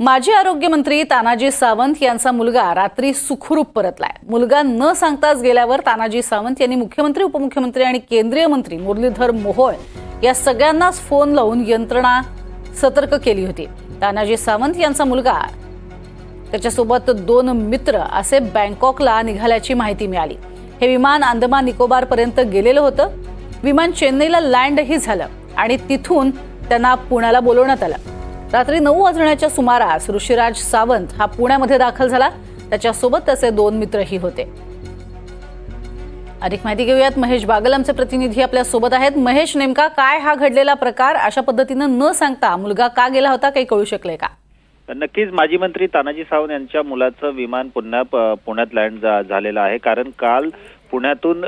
माजी आरोग्यमंत्री तानाजी सावंत यांचा मुलगा रात्री सुखरूप परतलाय. मुलगा न सांगताच गेल्यावर तानाजी सावंत यांनी मुख्यमंत्री उपमुख्यमंत्री आणि केंद्रीय मंत्री मुरलीधर मोहोळ या सगळ्यांनाच फोन लावून यंत्रणा सतर्क केली होती. तानाजी सावंत यांचा मुलगा त्याच्यासोबत दोन मित्र असे बँकॉकला निघाल्याची माहिती मिळाली. हे विमान अंदमान निकोबार पर्यंत गेलेलं होतं. विमान चेन्नईला लँडही झालं आणि तिथून त्यांना पुण्याला बोलवण्यात आलं. रात्री नऊ वाजण्याच्या सुमारास ऋषीराज सावंत हा पुण्यामध्ये दाखल झाला. त्याच्यासोबत त्याचे दोन मित्रही होते. अधिक माहिती घेऊयात. महेश बागल आमचे प्रतिनिधी आपल्यासोबत आहेत. महेश नेमका काय हा घडलेला प्रकार? अशा पद्धतीनं न सांगता मुलगा का गेला होता? काही कळू शकले का? नक्कीच. माजी मंत्री तानाजी सावंत यांच्या मुलाचं विमान पुन्हा पुण्यात लँड झालेलं आहे. कारण काल पुण्यातून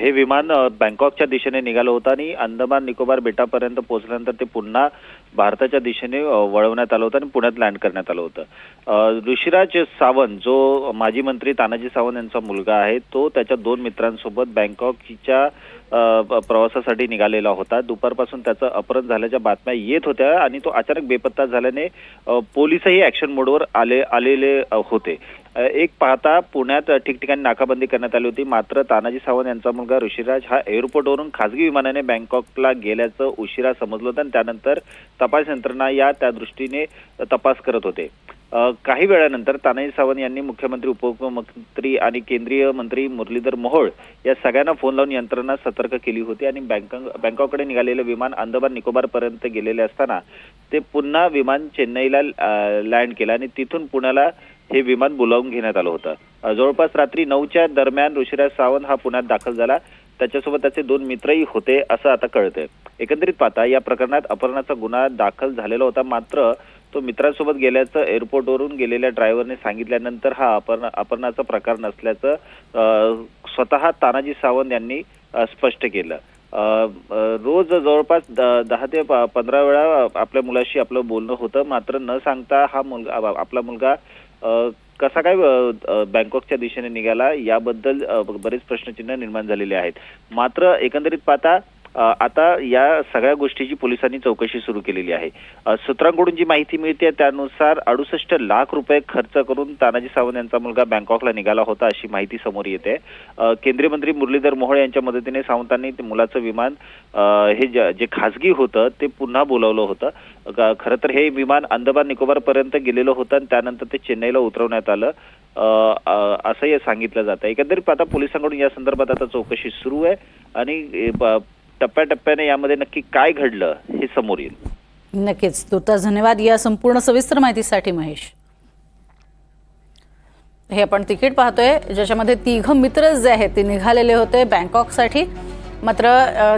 हे विमान बँकॉकच्या दिशेने निघालं होतं आणि अंदमान निकोबार बेटापर्यंत पोहोचल्यानंतर ते पुन्हा भारताच्या दिशेने वळवण्यात आलं होतं आणि पुण्यात लँड करण्यात आलं होतं. ऋषिराज सावंत जो माजी मंत्री तानाजी सावंत यांचा मुलगा आहे तो त्याच्या दोन मित्रांसोबत बँकॉकच्या प्रवासासाठी निघालेला होता. दुपारपासून त्याचं अपहरण झाल्याच्या बातम्या येत होत्या आणि तो अचानक बेपत्ता झाल्याने पोलीसही पोलिसही ऍक्शन मोडवर आले आलेले होते. एक पाहता पुण्यात ठिकठिकाणी नाकाबंदी करण्यात आली होती. मात्र तानाजी सावंत यांचा मुलगा ऋषिराज हा एअरपोर्टवरून खासगी विमानाने बँकॉकला गेल्याचं उशिरा समजलं होतं आणि त्यानंतर तपास यंत्रणा या त्या दृष्टीने तपास करत होते. काही वेळानंतर तानाजी सावंत यांनी मुख्यमंत्री उपमुख्यमंत्री आणि केंद्रीय मंत्री मुरलीधर मोहोळ या सगळ्यांना फोन लावून यंत्रणा सतर्क केली होती आणि बँकॉक बँकॉककडे निघालेलं विमान अंदमान निकोबार पर्यंत गेलेले असताना ते पुन्हा विमान चेन्नईला लँड केलं आणि तिथून पुण्याला हे विमान बोलावून घेण्यात आलं होतं. जवळपास रात्री नऊच्या दरम्यान ऋषिराज सावंत हा पुण्यात दाखल झाला. त्याच्यासोबत त्याचे दोन मित्रही होते असं आता कळतंय. एकंदरीत पाहता या प्रकरणात अपहरणाचा गुन्हा दाखल झालेला होता मात्र तो मित्रांसोबत गेल्याचं एअरपोर्टवरून गेलेल्या ड्रायव्हरने सांगितल्यानंतर हा अपहरण अपहरणाचा प्रकार नसल्याचं स्वतः तानाजी सावंत यांनी स्पष्ट केलं. रोज जवळपास द- दहा ते पंधरा वेळा आपल्या मुलाशी आपलं बोलणं होतं मात्र न सांगता हा मुलगा आपला मुलगा कसा काय बँकॉकच्या दिशेने निघाला याबद्दल बरेच प्रश्नचिन्ह निर्माण झालेले आहेत. मात्र एकंदरीत पाहता आता या सगळ्या गोष्टीची पोलिसांनी चौकशी सुरू केलेली आहे. सूत्रांकडून जी माहिती मिळते त्यानुसार अडुसष्ट लाख रुपये खर्च करून तानाजी सावंत यांचा मुलगा बँकॉकला निघाला होता अशी माहिती समोर येते. केंद्रीय मंत्री मुरलीधर मोहोळ यांच्या मदतीने सावंतांनी मुलाचं विमान हे जे खासगी होतं ते पुन्हा बोलावलं होतं. खरं तर हे विमान अंदमान निकोबार पर्यंत गेलेलं होतं आणि त्यानंतर ते चेन्नईला उतरवण्यात आलं. असं हे असंही सांगितलं जातं. एकंदरीत आता पोलिसांकडून या संदर्भात आता चौकशी सुरू आहे आणि टप्प्याटप्प्याने यामध्ये नक्की काय घडलं हे समोर येईल. नक्कीच. तुर्ता धन्यवाद. या संपूर्ण सविस्तर माहितीसाठी महेश. हे आपण तिकीट पाहतोय. ज्याच्यामध्ये तिघं मित्र जे आहेत ते निघालेले होते बँकॉकसाठी. मात्र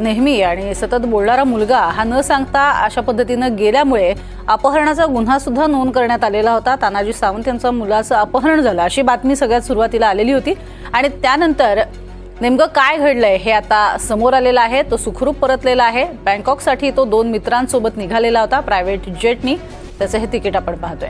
नेहमी आणि सतत बोलणारा मुलगा हा न सांगता अशा पद्धतीनं गेल्यामुळे अपहरणाचा गुन्हा सुद्धा नोंद करण्यात आलेला होता. तानाजी सावंत यांचं मुलाचं अपहरण झालं अशी बातमी सगळ्यात सुरुवातीला आलेली होती. आणि त्यानंतर नेमकं काय घडलंय हे आता समोर आलेलं आहे तो सुखरूप परतलेला आहे. बँकॉकसाठी तो दोन मित्रांसोबत निघालेला होता प्रायव्हेट जेटनी. त्याचं हे तिकीट आपण पाहतोय.